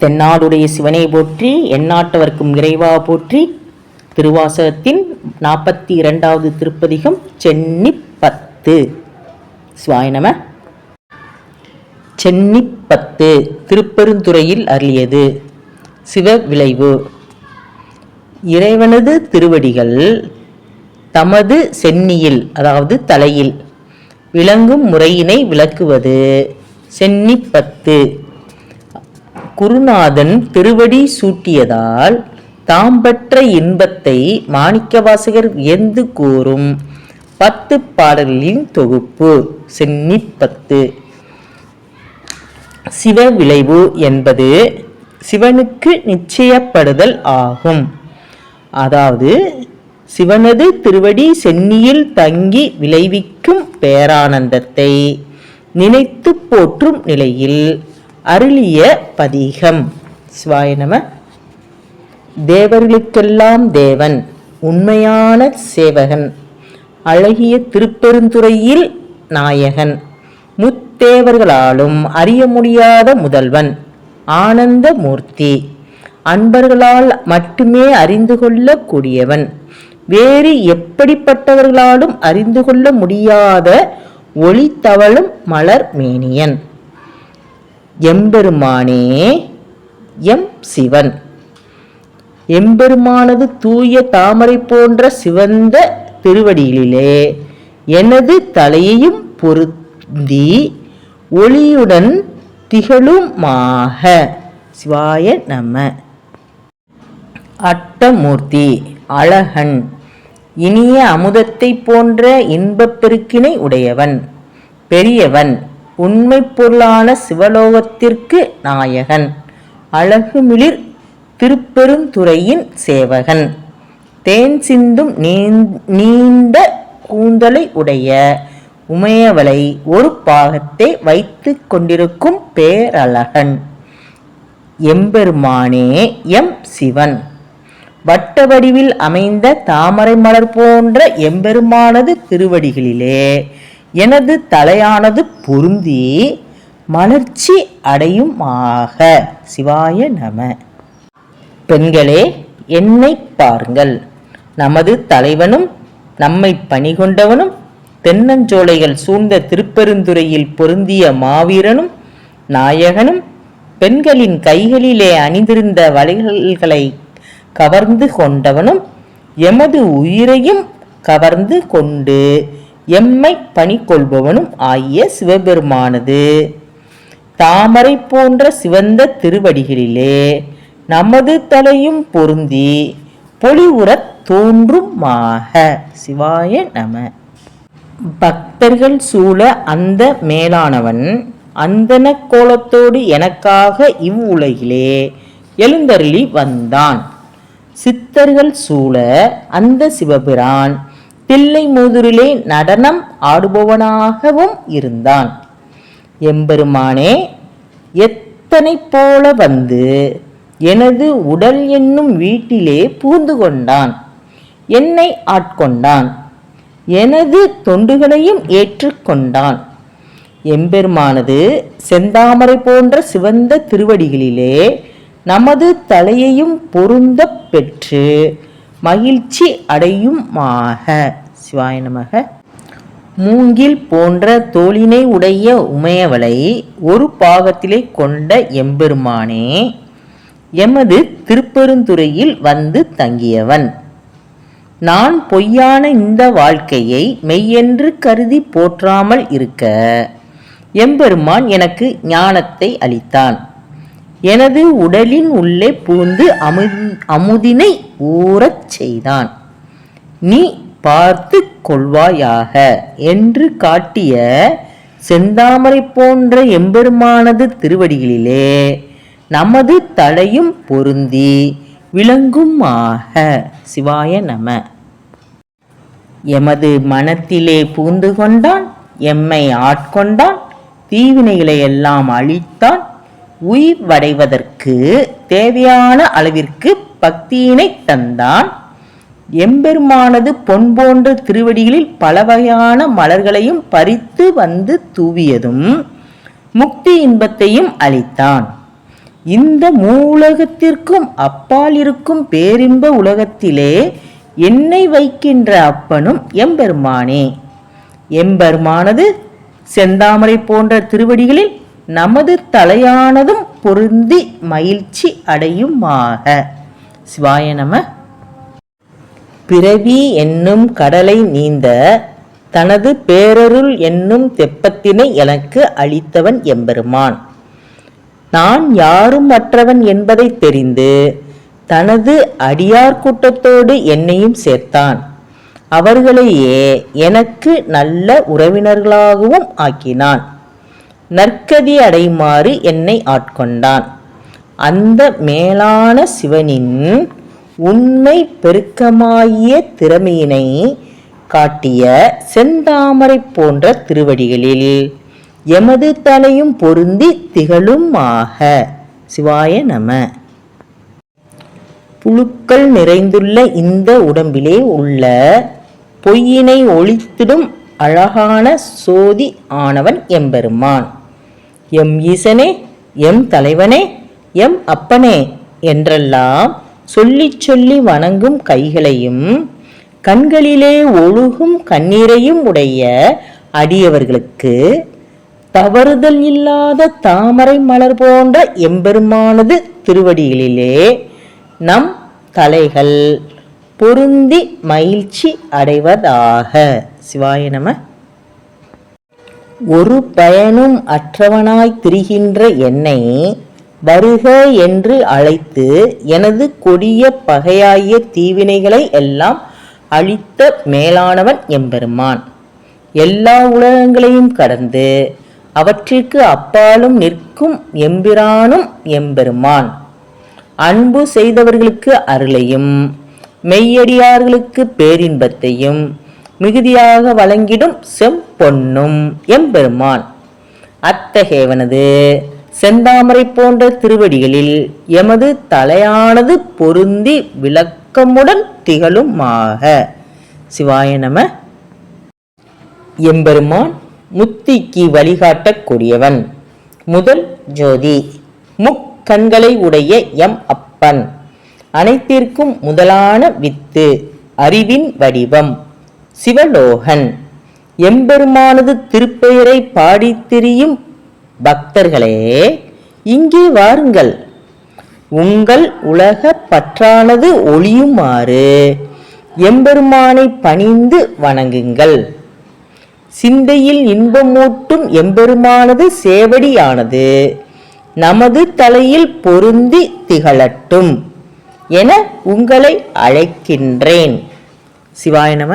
தென்னாடுடைய சிவனை போற்றி எந்நாட்டவர்க்கும் இறைவா போற்றி. திருவாசகத்தின் நாற்பத்தி இரண்டாவது திருப்பதிகம் சென்னி பத்து சுவாயினம சென்னி பத்து திருப்பெருந்துறையில் அருளியது. சிவ விளைவு. இறைவனது திருவடிகள் தமது சென்னியில் அதாவது தலையில் விளங்கும் முறையினை விளக்குவது. சென்னிப்பத்து. குருநாதன் திருவடி சூட்டியதால் தாம் பெற்ற இன்பத்தை மாணிக்கவாசகர் வியந்து கூறும் பத்து பாடல்களின் தொகுப்பு. சென்னி பத்து. சிவ விளைவு என்பது சிவனுக்கு நிச்சயப்படுதல் ஆகும். அதாவது சிவனது திருவடி சென்னியில் தங்கி விளைவிக்கும் பேரானந்தத்தை நினைத்து போற்றும் நிலையில் அருளிய பதிகம். சிவாய நம. தேவர்களுக்கெல்லாம் தேவன் உண்மையான சேவகன். அழகிய திருப்பெருந்துறையில் நாயகன். முத்தேவர்களாலும் அறிய முடியாத முதல்வன். ஆனந்த மூர்த்தி. அன்பர்களால் மட்டுமே அறிந்து கொள்ளக்கூடியவன். வேறு எப்படிப்பட்டவர்களாலும் அறிந்து கொள்ள முடியாத ஒளி தவழும் மலர் மேனியன். எம்பெருமானே எம் சிவன். எம்பெருமானது தூய தாமரை போன்ற சிவந்த திருவடிகளிலே எனது தலையையும் பொருந்தி ஒளியுடன் திகழுமாக. சிவாய நம. அட்டமூர்த்தி அழகன் இனிய அமுதத்தை போன்ற இன்பப் பெருக்கினை உடையவன் பெரியவன் உண்மை பொருளான சிவலோகத்திற்கு நாயகன். அழகுமிளிர் திருப்பெருந்துறையின் சேவகன். தேன் சிந்தும் நீந்- நீண்ட கூந்தலை உடைய உமையவளை ஒரு பாகத்தை வைத்து கொண்டிருக்கும் பேரழகன். எம்பெருமானே எம் சிவன். வட்ட வடிவில் அமைந்த தாமரை மலர் போன்ற எம்பெருமானது திருவடிகளிலே எனது தலையானது பொருந்தி மலர்ச்சி அடையுமாக. சிவாய நம. பெண்களே என்னை பாருங்கள். நமது தலைவனும் நம்மை பணி கொண்டவனும் தென்னஞ்சோலைகள் சூழ்ந்த திருப்பெருந்துறையில் பொருந்திய மாவீரனும் நாயகனும் பெண்களின் கைகளிலே அணிந்திருந்த வளையல்களை கவர்ந்து கொண்டவனும் எமது உயிரையும் கவர்ந்து கொண்டு எம்மை பணி கொள்பவனும் ஆகிய சிவபெருமானது. தாமரை போன்ற சிவந்த திருவடிகளிலே நமது தலையும் பொருந்தி பொலிவுறத் தோன்றுமாக. சிவாய நம. பக்தர்கள் சூழ அந்த மேலானவன் அந்தன கோலத்தோடு எனக்காக இவ்வுலகிலே எழுந்தருளி வந்தான். சித்தர்கள் சூழ அந்த சிவபிரான் தில்லை மூதுரிலே நடனம் ஆடுபவனாகவும் இருந்தான். எம்பெருமானே எத்தனை போல வந்து எனது உடல் என்னும் வீட்டிலே பூந்து கொண்டான். என்னை ஆட்கொண்டான். எனது தொண்டுகளையும் ஏற்றுக்கொண்டான் எம்பெருமானது செந்தாமரை போன்ற சிவந்த திருவடிகளிலே நமது தலையையும் பொருந்தப் பெற்று மகிழ்ச்சி அடையுமாக. சிவாய நமக. மூங்கில் போன்ற தோளினை உடைய உமையவளை ஒரு பாகத்திலே கொண்ட எம்பெருமானே எமது திருப்பெருந்துறையில் வந்து தங்கியவன். நான் பொய்யான இந்த வாழ்க்கையை மெய்யென்று கருதி போற்றாமல் இருக்க எம்பெருமான் எனக்கு ஞானத்தை அளித்தான். எனது உடலின் உள்ளே பூந்து அமு அமுதினை ஊறச் செய்தான். நீ பார்த்து கொள்வாயாக என்று காட்டிய செந்தாமரை போன்ற எம்பெருமானது திருவடிகளிலே நமது தலையும் பொருந்தி விளங்குமாக. சிவாய நம. எமது மனத்திலே பூந்து கொண்டான் எம்மை ஆட்கொண்டான் தீவினைகளை எல்லாம் அழித்தான் உய்வடைவதற்கு தேவையான அளவிற்கு பக்தியினை தந்தான். எம்பெருமானது பொன் போன்ற திருவடிகளில் பல வகையான மலர்களையும் பறித்து வந்து தூவியதும் முக்தி இன்பத்தையும் அளித்தான். இந்த மூலகத்திற்கும் அப்பால் இருக்கும் பேரின்ப உலகத்திலே என்னை வைக்கின்ற அப்பனும் எம்பெருமானே. எம்பெருமானது செந்தாமரை போன்ற திருவடிகளில் நமது தலையானதும் பொருந்தி மகிழ்ச்சி அடையுமாக. சிவாய நம. பிறவி என்னும் கடலை நீந்த தனது பேரருள் என்னும் தெப்பத்தினை எனக்கு அளித்தவன் எம்பெருமான். நான் யாரும் மற்றவன் என்பதை தெரிந்து தனது அடியார் கூட்டத்தோடு என்னையும் சேர்த்தான். அவர்களையே எனக்கு நல்ல உறவினர்களாகவும் ஆக்கினான். நற்கதி அடைமாறு என்னை ஆட்கொண்டான். அந்த மேலான சிவனின் உண்மை பெருக்கமாகிய திறமையினை காட்டிய செந்தாமரை போன்ற திருவடிகளில் எமது தலையும் பொருந்தி திகழுமாக. சிவாய நம. புழுக்கள் நிறைந்துள்ள இந்த உடம்பிலே உள்ள பொய்யினை ஒழித்திடும் அழகான சோதி ஆனவன் எம்பெருமான். எம் ஈசனே எம் தலைவனே எம் அப்பனே என்றெல்லாம் சொல்லிச் சொல்லி வணங்கும் கைகளையும் கண்களிலே ஒழுகும் கண்ணீரையும் உடைய அடியவர்களுக்கு தவறுதல் இல்லாத தாமரை மலர் போன்ற எம்பெருமானது திருவடிகளிலே நம் தலைகள் பொருந்தி மகிழ்ச்சி அடைவதாக. சிவாய நம. ஒரு பயனும் அற்றவனாய் திரிகின்ற என்னை வருக என்று அழைத்து எனது கொடிய பகையாகிய தீவினைகளை எல்லாம் அழித்த மேலானவன் எம்பெருமான். எல்லா உலகங்களையும் கடந்து அவற்றிற்கு அப்பாலும் நிற்கும் எம்பிரானும் எம்பெருமான். அன்பு செய்தவர்களுக்கு அருளையும் மெய்யடியார்களுக்கு பேரின்பத்தையும் மிகுதியாக வழங்கிடும் செம்பொன்னும் எம்பெருமான். அத்தகையவனது செந்தாமரை போன்ற திருவடிகளில் எமது தலையானது பொருந்தி விளக்கமுடன் திகழுமாக. சிவாய நம. எம்பெருமான் முத்திக்கு வழிகாட்டக்கூடியவன். முதல் ஜோதி. முக்கண்களை உடைய எம் அப்பன். அனைத்திற்கும் முதலான வித்து. அறிவின் வடிவம். சிவலோகன். எம்பெருமானது திருப்பெயரை பாடித் திரியும் பக்தர்களே இங்கே வாருங்கள். உங்கள் உலக பற்றானது ஒளியுமாறு எம்பெருமானை பணிந்து வணங்குங்கள். சிந்தையில் இன்பமூட்டும் எம்பெருமானது சேவடியானது நமது தலையில் பொருந்தி திகழட்டும் என உங்களை அழைக்கின்றேன். சிவாய நம.